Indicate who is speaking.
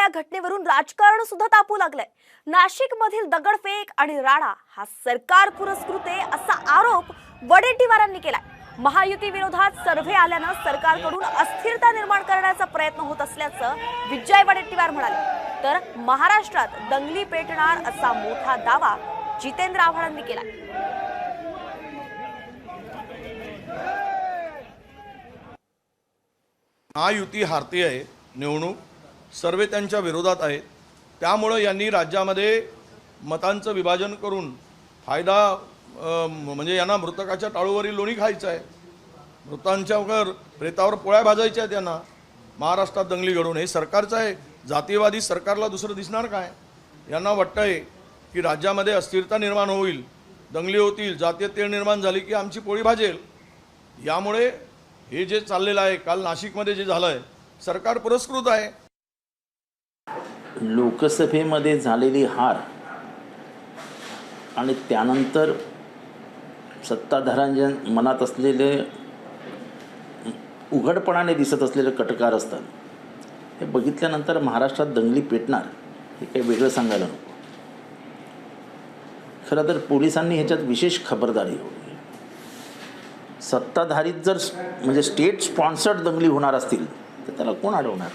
Speaker 1: या घटनेवरून राजकारण सुद्धा तापू लागलंय. नाशिक मधील दगडफेक आणि राडा हा सरकार पुरस्कृत आहे असा आरोप वडेट्टीवारांनी केलाय. महायुती विरोधात सर्व्हे आल्यानं सरकारकडून अस्थिरता निर्माण करण्याचा प्रयत्न होत असल्याचं विजय वडेट्टीवार म्हणाले. तर महाराष्ट्रात दंगली पेटणार असा मोठा दावा जितेंद्र आव्हाडांनी केलाय.
Speaker 2: महायुती हारती आहे निवडणूक सर्वे त्यांच्या विरोधात आहेत. त्यामुळं यांनी राज्यामध्ये मतांचं विभाजन करून फायदा म्हणजे यांना मृतकाच्या टाळूवरील लोणी खायचं आहे. मृतांच्या वर प्रेतावर पोळ्या भाजायच्या आहेत यांना. महाराष्ट्रात दंगली घडून हे सरकारचं आहे. जातीयवादी सरकारला दुसरं दिसणार काय? यांना वाटतं आहे की राज्यामध्ये अस्थिरता निर्माण होईल. दंगली होतील जातीय तेळ निर्माण झाली की आमची पोळी भाजेल. यामुळे हे जे चाललेलं आहे काल नाशिकमध्ये जे झालं आहे सरकार पुरस्कृत आहे.
Speaker 3: लोकसभेमध्ये झालेली हार आणि त्यानंतर सत्ताधाऱ्यांच्या मनात असलेले उघडपणाने दिसत असलेले कटकार असतात. हे बघितल्यानंतर महाराष्ट्रात दंगली पेटणार हे काही वेगळं सांगायला नको. खरं तर पोलिसांनी ह्याच्यात विशेष खबरदारी हवी सत्ताधारीत जर म्हणजे स्टेट स्पॉन्सर्ड दंगली होणार असतील तर त्याला कोण अडवणार?